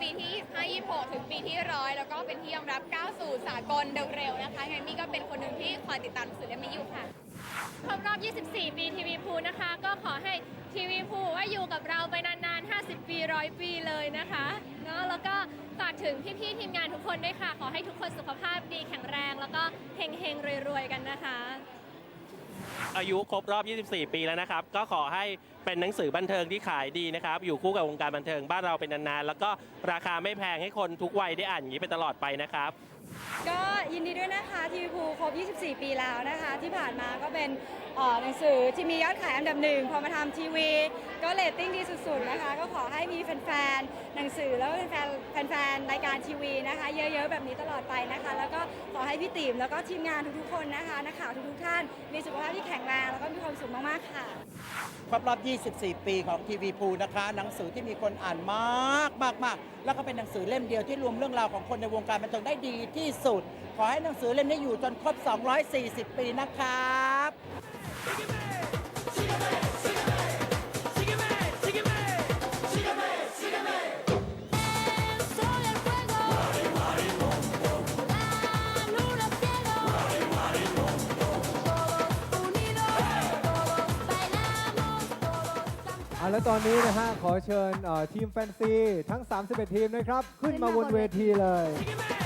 ปีที่25 26 ถึงปีที่ร้อยแล้วก็เป็นที่ยอมรับก้าวสู่สากลเร็วๆนะคะงั้นมี่ก็เป็นคนหนึ่งที่คอยติดตามหนังสือเล่มนี้อยู่ค่ะครบรอบ 24 ปีทีวีพูนะคะ ก็ขอให้ทีวีพูว่าอยู่กับเราไปนานๆ 50 ปีร้อยปีเลยนะคะเนาะแล้วก็ฝากถึงพี่ๆทีมงานทุกคนด้วยค่ะ ขอให้ทุกคนสุขภาพดีแข็งแรง แล้วก็เฮงๆรวยๆกันนะคะ อายุครบรอบ 24 ปีแล้วนะครับ ก็ขอให้เป็นหนังสือบันเทิงที่ขายดีนะครับ อยู่คู่กับวงการบันเทิงบ้านเราเป็นนานๆ แล้วก็ราคาไม่แพงให้คนทุกวัยได้อ่านอย่างนี้ไปตลอดไปนะครับ ก็ยินดีด้วยนะคะทีวีภูครบ 24 ปีแล้วนะคะ ที่ผ่านมาก็เป็นเอ่อหนังสือที่มียอดขายอันดับหนึ่งพอมาทำทีวี ก็เรตติ้งดีสุดๆนะคะ ก็ขอให้มีแฟนๆหนังสือแล้วก็แฟนๆแฟนๆรายการทีวีนะคะ เยอะๆแบบนี้ตลอดไปนะคะ แล้วก็ขอให้พี่ติ๋มแล้วก็ทีมงานทุกๆคนนะคะนักข่าวทุกๆท่าน มีสุขภาพที่แข็งแรงแล้วก็มีความสุขมากๆค่ะ ครบรอบ 24 ปีของทีวีพูนะคะ หนังสือที่มีคนอ่านมากมากมากแล้วก็เป็นหนังสือเล่มเดียวที่รวมเรื่องราวของคนในวงการบันเทิงได้ดีที่สุด ขอให้หนังสือเล่มนี้อยู่จนครบ 240 ปีนะครับอะแล้วตอนนี้นะฮะขอเชิญเอ่อทีมแฟนซีทั้ง 31 ทีมนะครับ ขึ้นมาบนเวทีเลย Y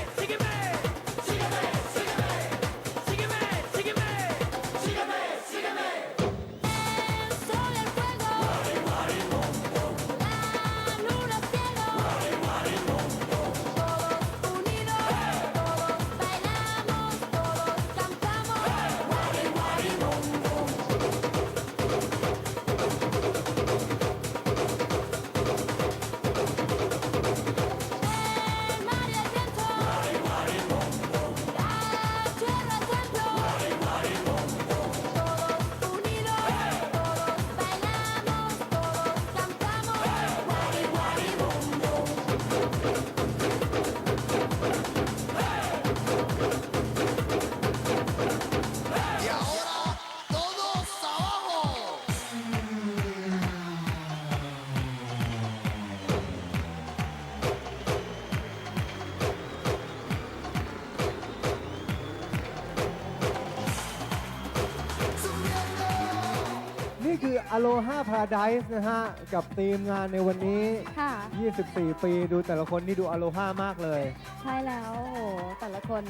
นี่คือ Aloha Paradise นะฮะ กับทีมงานในวันนี้ ค่ะ 24 ปีดูแต่ละคนนี่ดู Aloha มากเลยใช่แล้วโอ้โหแต่ละคน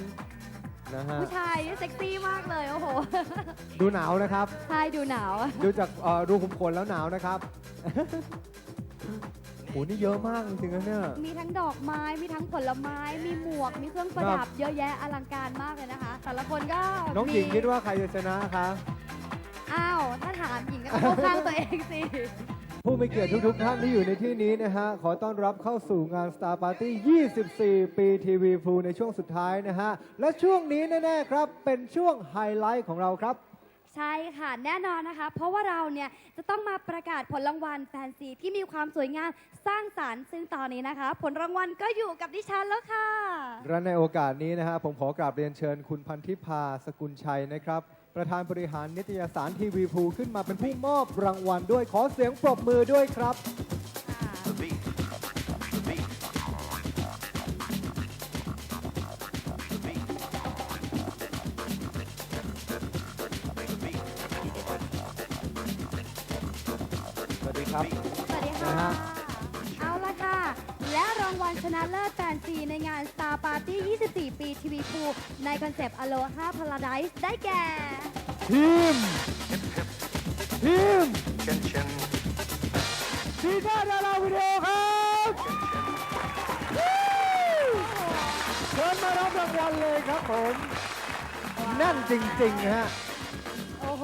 นะฮะ ผู้ชายนี่เซ็กซี่มากเลยโอ้โหดูหนาวนะครับ ใช่ดูหนาว ดูจากเอ่อรูขุมขนแล้วหนาวนะครับ โหนี่เยอะมากจริงๆนะเนี่ย มีทั้งดอกไม้มีทั้งผลไม้มีหมวก มีเครื่องประดับ เยอะแยะอลังการมากเลยนะคะ แต่ละคนก็น้องหญิงมีคิดว่าใครจะชนะคะ อ้าว ถ้าถามหญิงก็ต้องเข้าข้างตัวเองสิ ผู้มีเกียรติทุกๆท่านที่อยู่ในที่นี้นะฮะ ขอต้อนรับเข้าสู่งาน Star Party 24 ปีทีวีฟูในช่วงสุดท้ายนะฮะ และช่วงนี้แน่ๆครับ เป็นช่วงไฮไลท์ของเราครับ ใช่ค่ะแน่นอนนะคะ เพราะว่าเราเนี่ยจะต้องมาประกาศผลรางวัลแฟนซีที่มีความสวยงามสร้างสารรค์ซึ่งตอนนี้นะคะ ผลรางวัลก็อยู่กับดิฉันแล้วค่ะ และในโอกาสนี้นะฮะผมขอกราบเรียนเชิญคุณพันธิพาสกุลชัยนะครับ ประธานบริหารนิตยสารทีวีพูขึ้นมาเป็นผู้มอบรางวัลด้วยขอเสียงปรบมือด้วยครับ วัลชนะเลิศแฟนซีในงาน Star Party 24 ปีทีวีพูในคอนเซปต์ Aloha Paradise ได้แก่ ทีม ทีม Chin chin. ทีน่าดาราวิดีโอครับเชิญมารับรางวัลเลยครับผมแนั่นจริงๆฮะ โอ้โห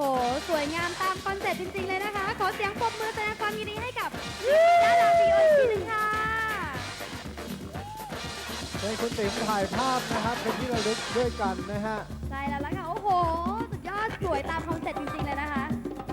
สวยงามตามคอนเซ็ปต์จริง ๆ เลยนะคะ ขอเสียงปรบมือแสดงความยินดีให้กับดาราพีโออีกทีหนึงค่ะ เป็นคุณติ๋มถ่ายภาพนะครับเป็นที่ระลึกด้วยกันนะฮะ ใช่แล้วล่ะค่ะ โอ้โห สุดยอดสวยตามคอนเซ็ปต์จริง ๆ เลยนะคะ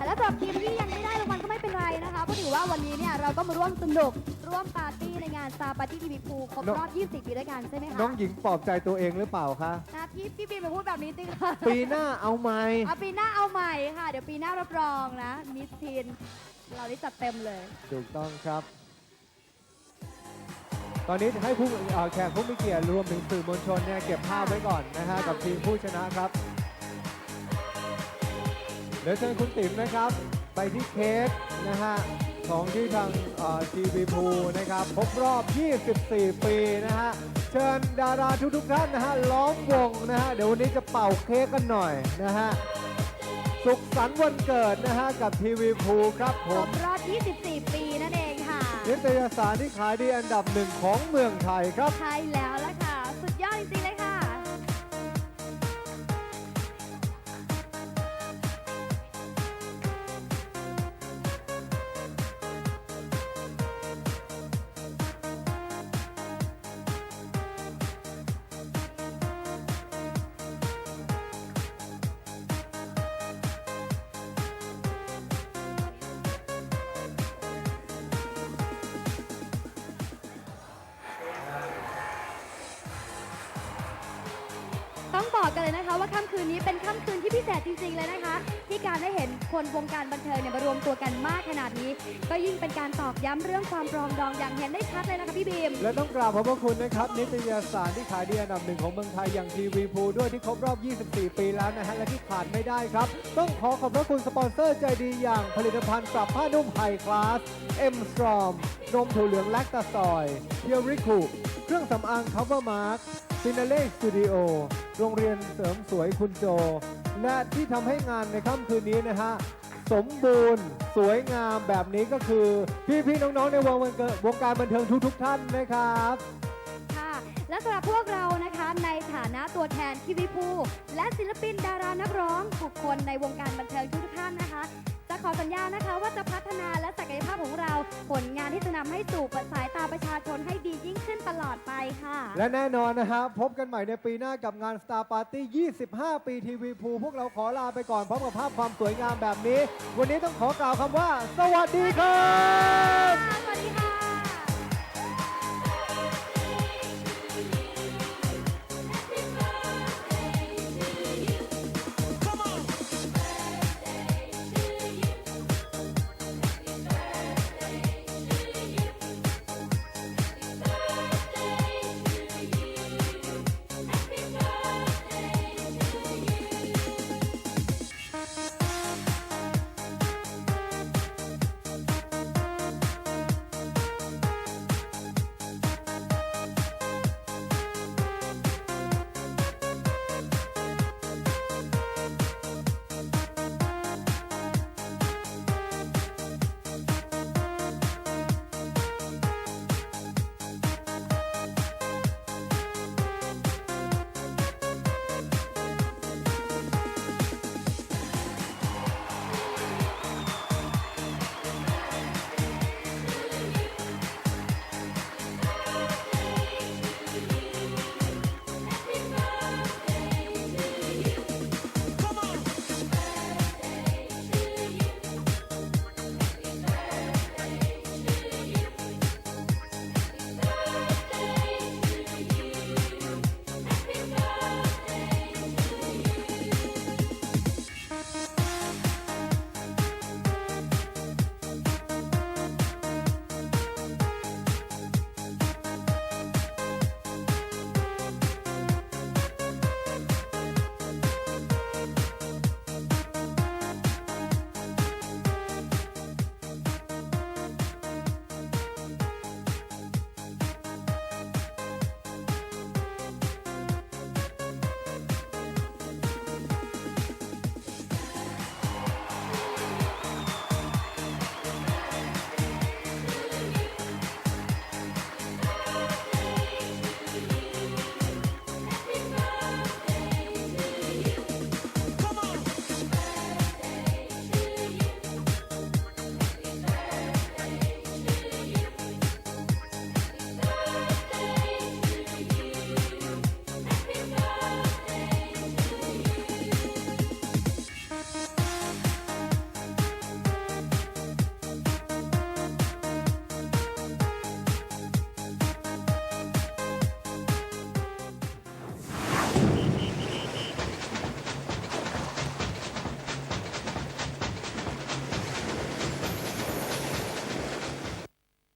และสำหรับทีมที่ยังไม่ได้รางวัลก็ไม่เป็นไรนะคะ เพราะถือว่าวันนี้เนี่ยเราก็มาร่วมสนุก ร่วมปาร์ตี้ในงาน Star Party TV พูครบรอบ 24 ปีด้วยกันใช่ไหมคะน้องหญิงปลอบใจตัวเองหรือเปล่าคะ นะพี่พี่บีมมาพูดแบบนี้จริงค่ะปีหน้าเอาไหมเอาปีหน้าเอาใหม่ค่ะ เดี๋ยวปีหน้ารับรองนะมิสทีนเราได้จัดเต็มเลย ถูกต้องครับ ตอนนี้ให้ผู้เอ่อแขกผู้มีเกียรติรวมถึงสื่อมวลชนเนี่ยเก็บภาพไว้ก่อนนะฮะกับทีมผู้ชนะครับ เดี๋ยวเชิญคุณติ๋มนะครับ ไปที่เค้กนะฮะของที่ทางทีวีพูนะครับครบรอบ 24 ปีนะฮะเชิญดาราทุกๆท่านนะฮะล้อมวงนะฮะเดี๋ยววันนี้จะเป่าเค้กกันหน่อยนะฮะสุขสันต์วันเกิดนะฮะกับทีวีพูครับผครม บรอบ 24 ปี นิตยสารที่ขายดีอันดับหนึ่งของเมืองไทยครับ ใช่แล้ว ต้องบอกกันเลยนะคะ ว่าค่ำคืนนี้เป็นค่ำคืนที่พิเศษจริงๆเลยนะคะ ที่การได้เห็นคนวงการบันเทิงเนี่ยมารวมตัวกันมากขนาดนี้ ก็ยิ่งเป็นการตอกย้ำเรื่องความปรองดองอย่างเห็นได้ชัดเลยนะคะพี่บีม และต้องกราบขอบพระคุณนะครับ นิตยสารที่ขายดีอันดับหนึ่งของเมืองไทยอย่างทีวีพูด้วยที่ครบรอบ 24 ปีแล้วนะฮะและที่ขาดไม่ได้ครับ ต้องขอขอบพระคุณสปอนเซอร์ใจดีอย่างผลิตภัณฑ์ปรับผ้านุ่มไฮคลาสเอ็มสตรอมนมถั่วเหลืองแลคตาซอยเพียวริคูเครื่องสำอางคัฟเวอร์มาร์ค ฟินาเล่สตูดิโอโรงเรียนเสริมสวยคุณโจ และที่ทำให้งานในค่ำคืนนี้นะฮะ สมบูรณ์สวยงามแบบนี้ก็คือ พี่ๆน้องๆในวงบันเกิดวงการบันเทิงทุกๆท่านนะครับ ค่ะ และสำหรับพวกเรานะคะในฐานะตัวแทนทีวีพูและศิลปินดารานักร้องบุคคลในวงการบันเทิงทุกๆท่านนะคะ จะขอสัญญานะคะว่าจะพัฒนาและศักยภาพของเรา ผลงานที่จะนำให้สู่สายตาประชาชนให้ดียิ่งขึ้นตลอดไปค่ะ และแน่นอนนะฮะพบกันใหม่ในปีหน้ากับงาน Star Party 25 ปีทีวีภูพวกเราขอลาไปก่อนพร้อมกับภาพความสวยงามแบบนี้ วันนี้ต้องขอกล่าวคำว่า สวัสดีครับ สวัสดีค่ะ